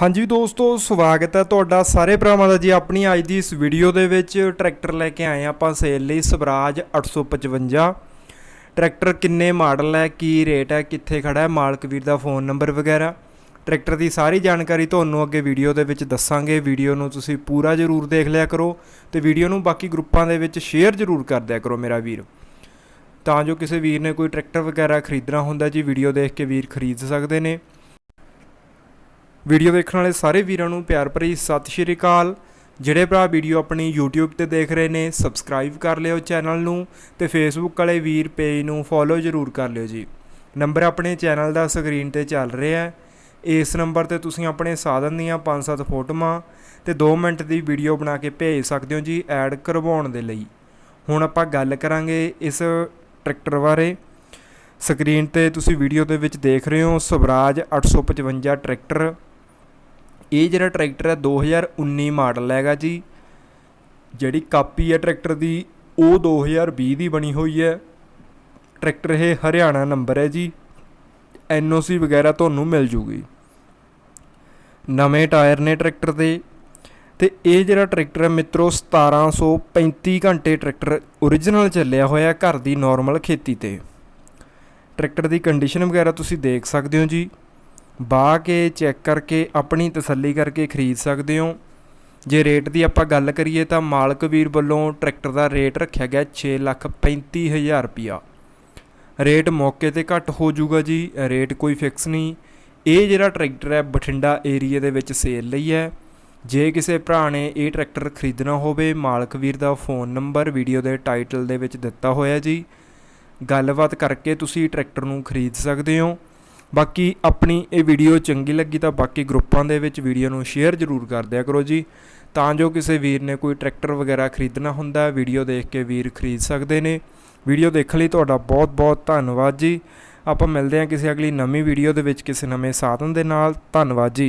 ਹਾਂਜੀ ਦੋਸਤੋ, ਸਵਾਗਤ ਹੈ ਤੁਹਾਡਾ ਸਾਰੇ ਭਰਾਵਾਂ ਦਾ ਜੀ ਆਪਣੀ ਅੱਜ ਦੀ ਇਸ ਵੀਡੀਓ ਦੇ ਵਿੱਚ। ਟਰੈਕਟਰ ਲੈ ਕੇ ਆਏ ਹਾਂ ਆਪਾਂ ਸੇਲ ਲਈ ਸਵਰਾਜ 855 ਟਰੈਕਟਰ ਕਿੰਨੇ ਮਾਡਲ ਹੈ, ਕੀ ਰੇਟ ਹੈ, ਕਿੱਥੇ ਖੜਾ ਹੈ, ਮਾਲਕ ਵੀਰ ਦਾ ਫੋਨ ਨੰਬਰ ਵਗੈਰਾ। ਟਰੈਕਟਰ ਦੀ ਸਾਰੀ ਜਾਣਕਾਰੀ ਤੁਹਾਨੂੰ ਅੱਗੇ ਵੀਡੀਓ ਦੇ ਵਿੱਚ ਦੱਸਾਂਗੇ। ਵੀਡੀਓ ਨੂੰ ਤੁਸੀਂ ਪੂਰਾ ਜ਼ਰੂਰ ਦੇਖ ਲਿਆ ਕਰੋ ਤੇ ਵੀਡੀਓ ਨੂੰ ਬਾਕੀ ਗਰੁੱਪਾਂ ਦੇ ਵਿੱਚ ਸ਼ੇਅਰ ਜ਼ਰੂਰ ਕਰ ਦਿਆ ਕਰੋ ਮੇਰਾ ਵੀਰ। ਤਾਂ ਜੋ ਕਿਸੇ ਵੀਰ ਨੇ ਕੋਈ ਟਰੈਕਟਰ ਵਗੈਰਾ ਖਰੀਦਣਾ ਹੁੰਦਾ ਜੀ ਵੀਡੀਓ ਦੇਖ ਕੇ ਵੀਰ ਖਰੀਦ ਸਕਦੇ ਨੇ। ਵੀਡੀਓ ਵੇਖਣ ਵਾਲੇ ਸਾਰੇ ਵੀਰਾਂ ਨੂੰ ਪਿਆਰ ਭਰੀ ਸਤਿ ਸ਼੍ਰੀ ਅਕਾਲ। ਜਿਹੜੇ ਭਰਾ ਵੀਡੀਓ ਆਪਣੀ YouTube ਤੇ ਦੇਖ ਰਹੇ ਨੇ ਸਬਸਕ੍ਰਾਈਬ ਕਰ ਲਿਓ ਚੈਨਲ ਨੂੰ ਤੇ Facebook ਵਾਲੇ ਵੀਰ ਪੇਜ ਨੂੰ ਫੋਲੋ ਜ਼ਰੂਰ ਕਰ ਲਿਓ ਜੀ। ਨੰਬਰ ਆਪਣੇ ਚੈਨਲ ਦਾ ਸਕਰੀਨ ਤੇ ਚੱਲ ਰਿਹਾ ਹੈ। ਇਸ ਨੰਬਰ ਤੇ ਤੁਸੀਂ ਆਪਣੇ ਸਾਧਨ ਦੀਆਂ 5-7 ਫੋਟੋਆਂ ਤੇ 2 ਮਿੰਟ ਦੀ ਵੀਡੀਓ ਬਣਾ ਕੇ ਭੇਜ ਸਕਦੇ ਹੋ ਜੀ ਐਡ ਕਰਵਾਉਣ ਦੇ ਲਈ। ਹੁਣ ਆਪਾਂ ਗੱਲ ਕਰਾਂਗੇ ਇਸ ਟਰੈਕਟਰ ਬਾਰੇ। ਸਕਰੀਨ ਤੇ ਤੁਸੀਂ ਵੀਡੀਓ ਦੇ ਵਿੱਚ ਦੇਖ ਰਹੇ ਹੋ ਸਵਰਾਜ 855 ਟਰੈਕਟਰ ਇਹ ਜਿਹੜਾ ਟਰੈਕਟਰ ਹੈ 2019 ਮਾਡਲ ਹੈਗਾ ਜੀ, ਜਿਹੜੀ ਕਾਪੀ ਹੈ ਟਰੈਕਟਰ ਦੀ, ਉਹ 2020 ਦੀ ਬਣੀ ਹੋਈ ਹੈ। ਟਰੈਕਟਰ ਇਹ ਹਰਿਆਣਾ ਨੰਬਰ ਹੈ ਜੀ। ਐਨਓਸੀ ਵਗੈਰਾ ਤੁਹਾਨੂੰ ਮਿਲ ਜੂਗੀ। ਨਵੇਂ ਟਾਇਰ ਨੇ ਟਰੈਕਟਰ ਦੇ। ਤੇ ਇਹ ਜਿਹੜਾ ਟਰੈਕਟਰ ਹੈ ਮਿੱਤਰੋ 1735 ਘੰਟੇ ਟਰੈਕਟਰ origignal ਚੱਲਿਆ ਹੋਇਆ ਘਰ ਦੀ ਨਾਰਮਲ ਖੇਤੀ ਤੇ। ਟਰੈਕਟਰ ਦੀ ਕੰਡੀਸ਼ਨ ਵਗੈਰਾ ਤੁਸੀਂ ਦੇਖ ਸਕਦੇ ਹੋ ਜੀ। ਬਾਹ ਕੇ ਚੈੱਕ ਕਰਕੇ ਆਪਣੀ ਤਸੱਲੀ ਕਰਕੇ ਖਰੀਦ ਸਕਦੇ ਹੋ। ਜੇ ਰੇਟ ਦੀ ਆਪਾਂ ਗੱਲ ਕਰੀਏ ਤਾਂ ਮਾਲਕ ਵੀਰ ਵੱਲੋਂ ਟਰੈਕਟਰ ਦਾ ਰੇਟ ਰੱਖਿਆ ਗਿਆ 635000 ਰੁਪਿਆ ਰੇਟ ਮੌਕੇ ਤੇ ਘੱਟ ਹੋ ਜਾਊਗਾ ਜੀ ਰੇਟ ਕੋਈ ਫਿਕਸ ਨਹੀਂ। ਇਹ ਜਿਹੜਾ ਟਰੈਕਟਰ ਹੈ, ਬਠਿੰਡਾ ਏਰੀਆ ਦੇ ਵਿੱਚ ਸੇਲ ਲਈ ਹੈ। ਜੇ ਕਿਸੇ ਭਰਾ ਨੇ ਇਹ ਟਰੈਕਟਰ ਖਰੀਦਣਾ ਹੋਵੇ, ਮਾਲਕ ਵੀਰ ਦਾ ਫੋਨ ਨੰਬਰ ਵੀਡੀਓ ਦੇ ਟਾਈਟਲ ਦੇ ਵਿੱਚ ਦਿੱਤਾ ਹੋਇਆ ਜੀ। ਗੱਲਬਾਤ ਕਰਕੇ ਤੁਸੀਂ ਟਰੈਕਟਰ ਨੂੰ ਖਰੀਦ ਸਕਦੇ ਹੋ। ਬਾਕੀ ਆਪਣੀ ਇਹ ਵੀਡੀਓ ਚੰਗੀ ਲੱਗੀ ਤਾਂ ਬਾਕੀ ਗਰੁੱਪਾਂ ਦੇ ਵਿੱਚ ਵੀਡੀਓ ਨੂੰ ਸ਼ੇਅਰ ਜ਼ਰੂਰ ਕਰ ਦਿਆ ਕਰੋ ਜੀ। ਤਾਂ ਜੋ ਕਿਸੇ ਵੀਰ ਨੇ ਕੋਈ ਟਰੈਕਟਰ ਵਗੈਰਾ ਖਰੀਦਣਾ ਹੁੰਦਾ ਵੀਡੀਓ ਦੇਖ ਕੇ ਵੀਰ ਖਰੀਦ ਸਕਦੇ ਨੇ। ਵੀਡੀਓ ਦੇਖਣ ਲਈ ਤੁਹਾਡਾ ਬਹੁਤ ਬਹੁਤ ਧੰਨਵਾਦ ਜੀ। ਆਪਾਂ ਮਿਲਦੇ ਹਾਂ ਕਿਸੇ ਅਗਲੀ ਨਵੀਂ ਵੀਡੀਓ ਦੇ ਵਿੱਚ ਕਿਸੇ ਨਵੇਂ ਸਾਧਨ ਦੇ ਨਾਲ। ਧੰਨਵਾਦ ਜੀ।